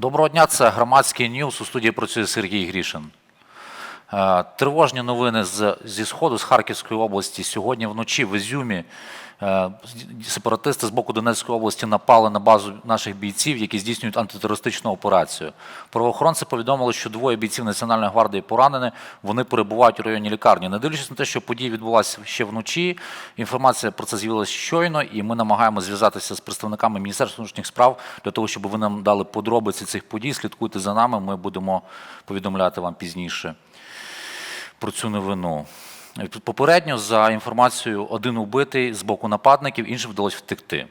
Доброго дня, це громадський ньюс. У студії працює Сергій Грішин. Е, Тривожні новини зі Сходу, з Харківської області. Сьогодні вночі в Ізюмі сепаратисти з боку Донецької області напали на базу наших бійців, які здійснюють антитерористичну операцію. Правоохоронці повідомили, що двоє бійців Національної гвардії поранені. Вони перебувають у районі лікарні. Не дивлячись на те, що подія відбулася ще вночі. Інформація про це з'явилася щойно, і ми намагаємося зв'язатися з представниками Міністерства внутрішніх справ для того, щоб ви нам дали подробиці цих подій. Слідкуйте за нами. Ми будемо повідомляти вам пізніше про цю новину. Попередньо, за інформацією, один убитий з боку нападників, іншим вдалося втекти.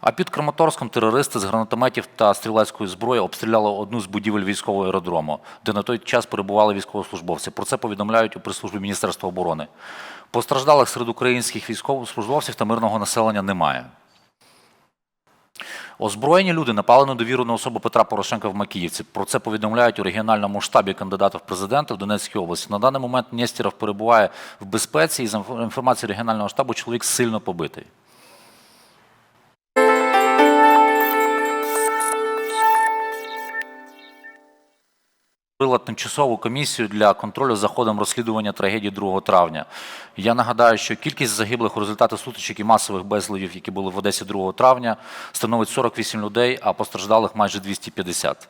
А під Краматорськом терористи з гранатометів та стрілецької зброї обстріляли одну з будівель військового аеродрому, де на той час перебували військовослужбовці. Про це повідомляють у прес-службі Міністерства оборони. Постраждалих серед українських військовослужбовців та мирного населення немає. Озброєні люди напали на довіру на особу Петра Порошенка в Макіївці. Про це повідомляють у регіональному штабі кандидата в президенти в Донецькій області. На даний момент Нестіров перебуває в безпеці, і за інформацією регіонального штабу чоловік сильно побитий. Тимчасову комісію для контролю за ходом розслідування трагедії 2 травня. Я нагадаю, що кількість загиблих у результаті сутичок і масових безливів, які були в Одесі 2 травня, становить 48 людей, а постраждалих майже 250.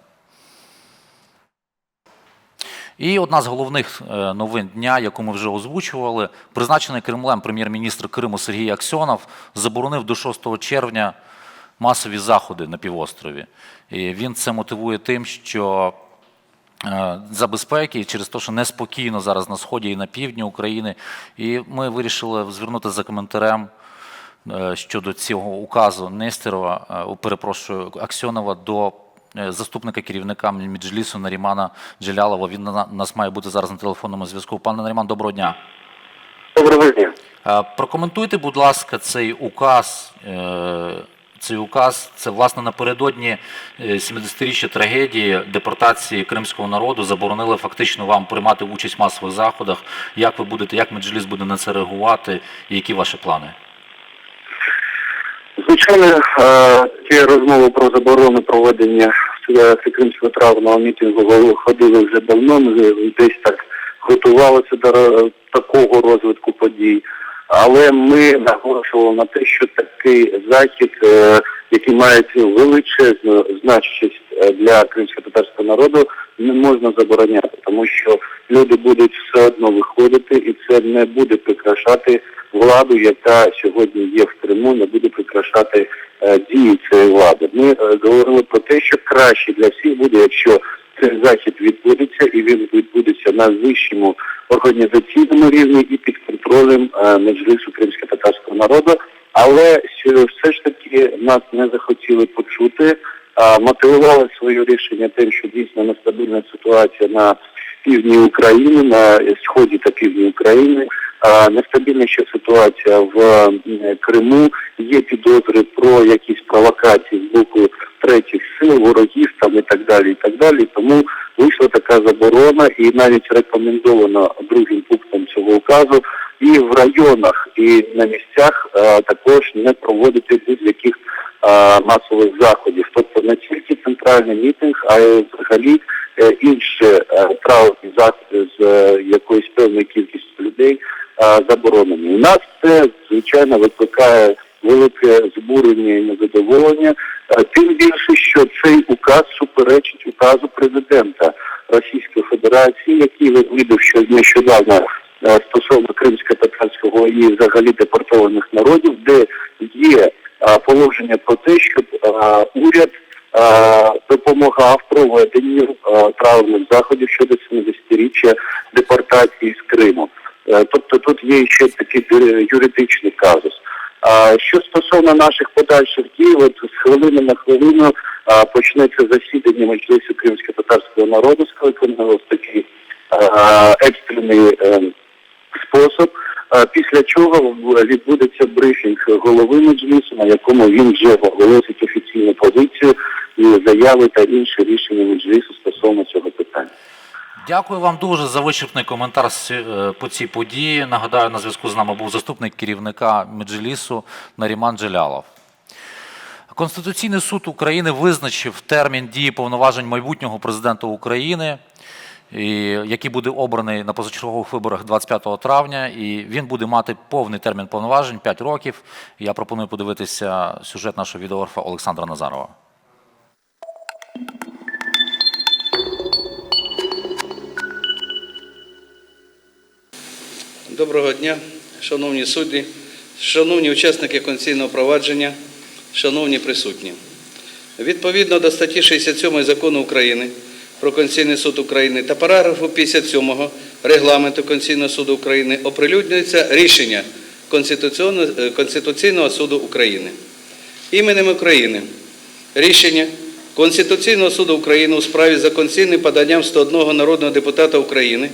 І одна з головних е, новин дня, яку ми вже озвучували, призначений Кремлем прем'єр-міністр Криму Сергій Аксьонов заборонив до 6 червня масові заходи на півострові. І він це мотивує тим, що е, за безпеки через те, що неспокійно зараз на сході і на півдні України. І ми вирішили звернути за коментарем е, щодо цього указу Нестерова, е, перепрошую, Аксьонова до заступника керівника Меджлісу Нарімана Джелялова. Він на нас має бути зараз на телефонному зв'язку. Пане Наріман, доброго дня. Доброго дня. Прокоментуйте, будь ласка, цей указ. Е, Цей указ це власне напередодні е, 70-річчя трагедії депортації кримського народу заборонили фактично вам приймати участь в масових заходах. Як ви будете, як Меджліс буде на це реагувати, і які ваші плани? Звичайно, е, ці розмови про заборону проведення всекримського травного мітингу ходили вже давно. Ми десь так готувалися до такого розвитку подій. Але ми наголошували на те, що такий захід, е, який має цю величезну значущість е, для кримсько-татарського народу, не можна забороняти, тому що люди будуть все одно виходити, і це не буде прикрашати владу, яка сьогодні є в Криму, не буде прикрашати е, дії цієї влади. Ми говорили про те, що краще для всіх буде, якщо цей захід відбудеться, і він відбудеться на вищому організаційному рівні і під контролем е, Меджлісу кримсько-татарського народу. Але все ж таки нас не захотіли почути, мотивували своє рішення тим, що дійсно нестабільна ситуація на півдні України, на сході та півдні України. Нестабільна ще ситуація в е, Криму, є підозри про якісь провокації з боку третіх сил, ворогів там і так далі. І так далі. Тому вийшла така заборона і навіть рекомендовано другим пунктом цього указу і в районах, і на місцях е, також не проводити будь-яких е, масових заходів. Тобто не тільки центральний мітинг, а й взагалі е, інші травні заходи з якоюсь певною кількістю людей заборонені. У нас це звичайно викликає велике збурення і незадоволення. Тим більше, що цей указ суперечить указу президента Російської Федерації, який видав, що нещодавно стосовно кримсько-татарського і взагалі депортованих народів, де є е, положення про те, щоб е, уряд е, допомагав проведенню е, травних заходів щодо 70-річчя депортації з Криму. Е, Тобто тут є ще такий юридичний казус. Що стосовно наших подальших дій, от з хвилини на хвилину почнеться засідання Меджлісу кримсько-татарського народу, скликаного в такий екстрений е, спосіб. Після чого відбудеться брифінг голови Меджлісу, на якому він вже оголосить офіційну позицію і заяви та інші рішення Меджлісу стосовно цього питання. Дякую вам дуже за вичерпний коментар е, по цій події. Нагадаю, на зв'язку з нами був заступник керівника Меджлісу Наріман Джелялов. Конституційний суд України визначив термін дії повноважень майбутнього президента України, і, який буде обраний на позачергових виборах 25 травня, і він буде мати повний термін повноважень 5 років. Я пропоную подивитися сюжет нашого відеографа Олександра Назарова. Доброго дня, шановні судді, шановні учасники конституційного провадження, шановні присутні. Відповідно до статті 67 Закону України про Конституційний суд України та параграфу 57 Регламенту Конституційного суду України оприлюднюється рішення Конституційного, е, суду України. Іменем України рішення Конституційного суду України у справі за конституційним поданням 101 народного депутата України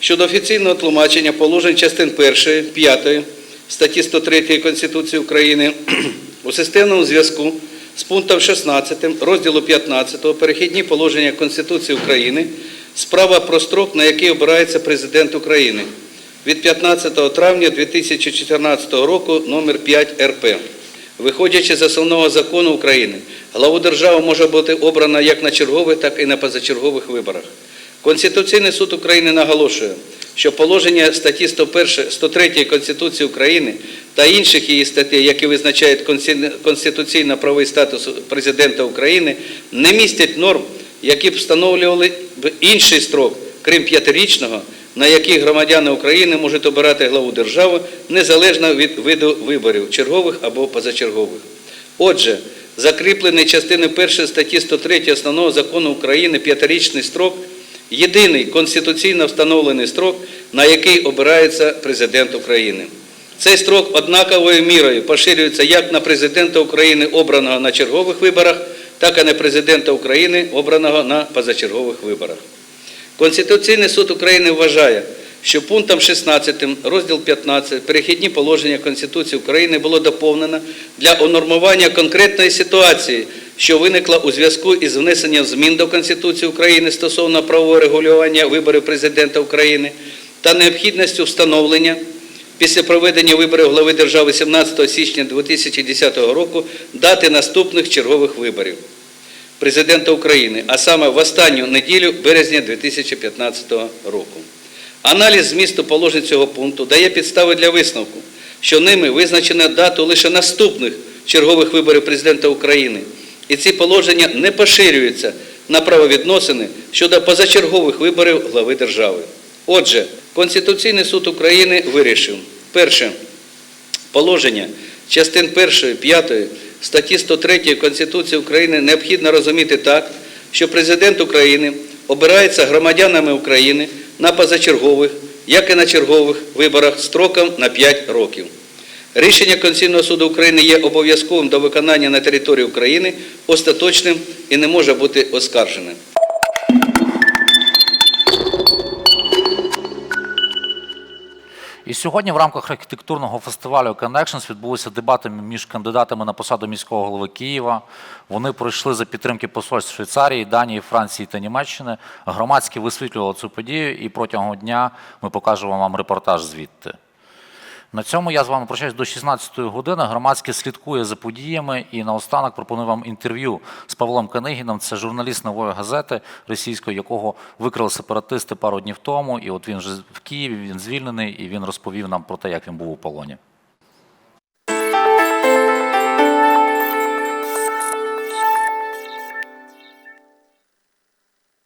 щодо офіційного тлумачення положень частин 1, 5 статті 103 Конституції України у системному зв'язку з пунктом 16 розділу 15 перехідні положення Конституції України справа про строк, на який обирається президент України від 15 травня 2014 року номер 5 РП. Виходячи з основного закону України, главу держави може бути обрана як на чергових, так і на позачергових виборах. Конституційний суд України наголошує, що положення статті 101, 103 Конституції України та інших її статей, які визначають консти- конституційно-правовий статус президента України, не містять норм, які б встановлювали інший строк, крім п'ятирічного, на який громадяни України можуть обирати главу держави незалежно від виду виборів, чергових або позачергових. Отже, закріплений частиною 1 статті 103 Основного закону України п'ятирічний строк – єдиний конституційно встановлений строк, на який обирається президент України. Цей строк однаковою мірою поширюється як на президента України, обраного на чергових виборах, так і на президента України, обраного на позачергових виборах. Конституційний суд України вважає, що пунктом 16 розділ 15 перехідні положення Конституції України було доповнено для унормування конкретної ситуації, що виникла у зв'язку із внесенням змін до Конституції України стосовно правового регулювання виборів президента України та необхідністю встановлення після проведення виборів глави держави 17 січня 2010 року дати наступних чергових виборів президента України, а саме в останню неділю березня 2015 року. Аналіз змісту положень цього пункту дає підстави для висновку, що ними визначено дату лише наступних чергових виборів президента України, і ці положення не поширюються на правовідносини щодо позачергових виборів глави держави. Отже, Конституційний суд України вирішив перше положення частин 1, 5 статті 103 Конституції України необхідно розуміти так, що президент України обирається громадянами України на позачергових, як і на чергових виборах строком на 5 років. Рішення Конституційного суду України є обов'язковим до виконання на території України, остаточним і не може бути оскарженим. І сьогодні в рамках архітектурного фестивалю Connections відбулися дебати між кандидатами на посаду міського голови Києва. Вони пройшли за підтримки посольств Швейцарії, Данії, Франції та Німеччини. Громадські висвітлювали цю подію, і протягом дня ми покажемо вам репортаж звідти. На цьому я з вами прощаюсь до 16-ї години. Громадське слідкує за подіями і наостанок пропоную вам інтерв'ю з Павлом Канигіном. Це журналіст нової газети російської, якого викрили сепаратисти пару днів тому. І от він вже в Києві, він звільнений, і він розповів нам про те, як він був у полоні.